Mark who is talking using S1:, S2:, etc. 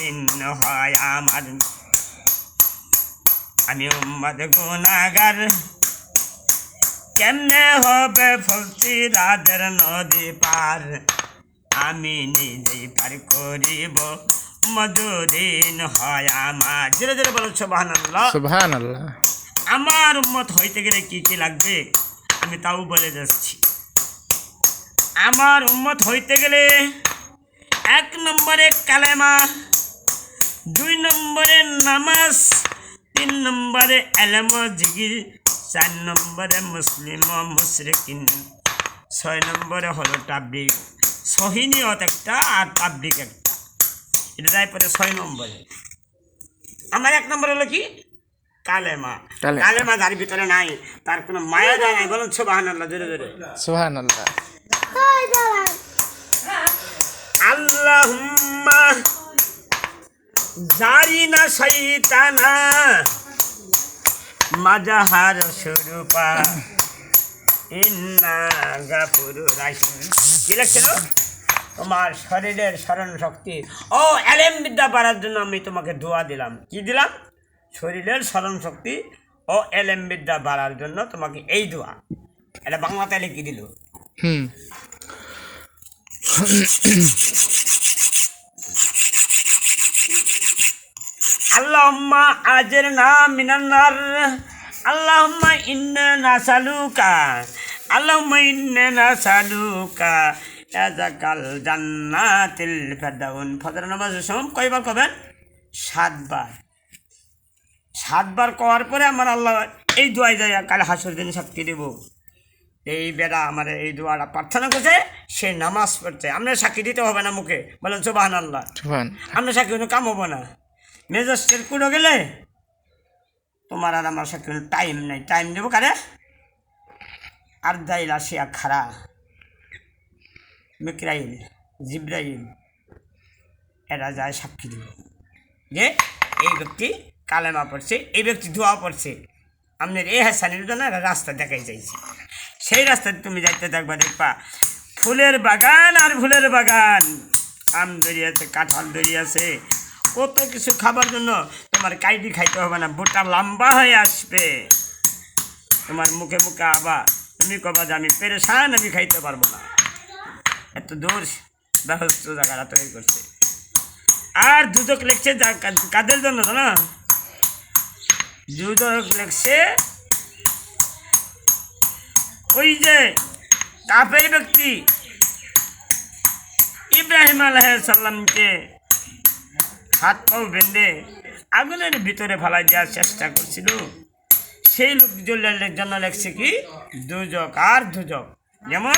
S1: দিন হয় আমার আমি উম্মদ গুনাগার কেমনে হবে রাজের নদী পার আমি নিজেই পার করিব মজুরিন হয় আমার ধীরে ধীরে বলো আমার উম্মত হইতে গেলে কি কি লাগবে আমি তাও বলে যাচ্ছি আমার উম্মত হইতে গেলে এক নম্বরে কালেমা দুই নম্বরে নামাজ তিন নম্বরে এলেম জিগির চার নম্বরে মুসলিম মুশরিকিন ছয় নম্বরে হলো তাবলিক সহিনিয়ত একটা আর তাবলিক একটা। এটা যাই পরে ছয় নম্বরে। আমার এক নম্বর হলো কি? কালেমা।
S2: কালেমা।
S1: যার ভিতরে নাই তার কোনো মায়া যায় নাই বলুন সুবাহান আল্লাহ জোরে জোরে।
S2: সুবহান আল্লাহ
S1: আল্লাহুম্মা জারিনা শৈতানা মাজাহার স্বরূপা। ইন্না গাফুরু রাহিম। কি লাগছিল তোমার শরীরের স্মরণ শক্তি ও, এলেম বিদ্যা বাড়ার জন্য আমি তোমাকে দোয়া দিলাম। কি দিলাম? শরীরের স্মরণ শক্তি ও এলেম বিদ্যা বাড়ার জন্য তোমাকে এই দোয়া। এটা বাংলাতে লিখে দিল।
S2: হুম।
S1: আল্লাহুম্মা আজরনা মিনান নার। আল্লাহুম্মা ইন্না নাসালুকা। আল্লাহুম্মা ইন্না নাসালুকা। ইয়াজাকাল জান্নাতিল ফেরদাউন ফজর নামাজের সময় কয়বার কবেন? সাতবার। সাতবার কওয়ার পরে আমার আল্লাহ এই দোয়াই যায় কাল হাসর দিন শক্তি দেব। এই বেড়া আমার এই দোয়াটা প্রার্থনা করছে সে নামাজ পড়ছে। আপনার সাক্ষী দিতে হবে না মুখে। বলেন সুবাহান। আল্লাহ আমরা সাক্ষী কোনো কাম হব না। মেজাজের কুড়ো গেলে তোমার আর আমার কোনো টাইম নেই। টাইম দেবো কারে? আর দাইল আসিয়া খারা। মিকরাইল, জিব্রাইল, এরা যায় সাক্ষী দিব। যে এই ব্যক্তি কালেমা পড়ছে, এই ব্যক্তি ধোয়া পড়ছে। আপনার এই হাসানের জন্য রাস্তা দেখাই চাইছে সেই রাস্তায় তুমি যাইতে থাকবা দেখবা ফুলের বাগান আর ফুলের বাগান। আম দড়ি আছে কাঁঠাল দড়ি আছে কত কিছু খাবার জন্য তোমার কাইডি খাইতে হবে না, বুটা লম্বা হয়ে আসবে। তোমার মুখে মুখে আবার তুমি কবা যে আমি পেরেশান, আমি খাইতে পারব না। এত দূর ব্যবস্থ জায়গাটা তৈরি করছে। আর দুদক লিখছে কাদের জন্য না দুদক লিখছে ওই যে কাপের ব্যক্তি ইব্রাহিম আলাইসাল্লামকে হাত পাও বেঁধে আগুনের ভিতরে ফেলা দেওয়ার চেষ্টা করছিল। সেই লোক জন্য লেখছে কি? দুজক আর দুজক। যেমন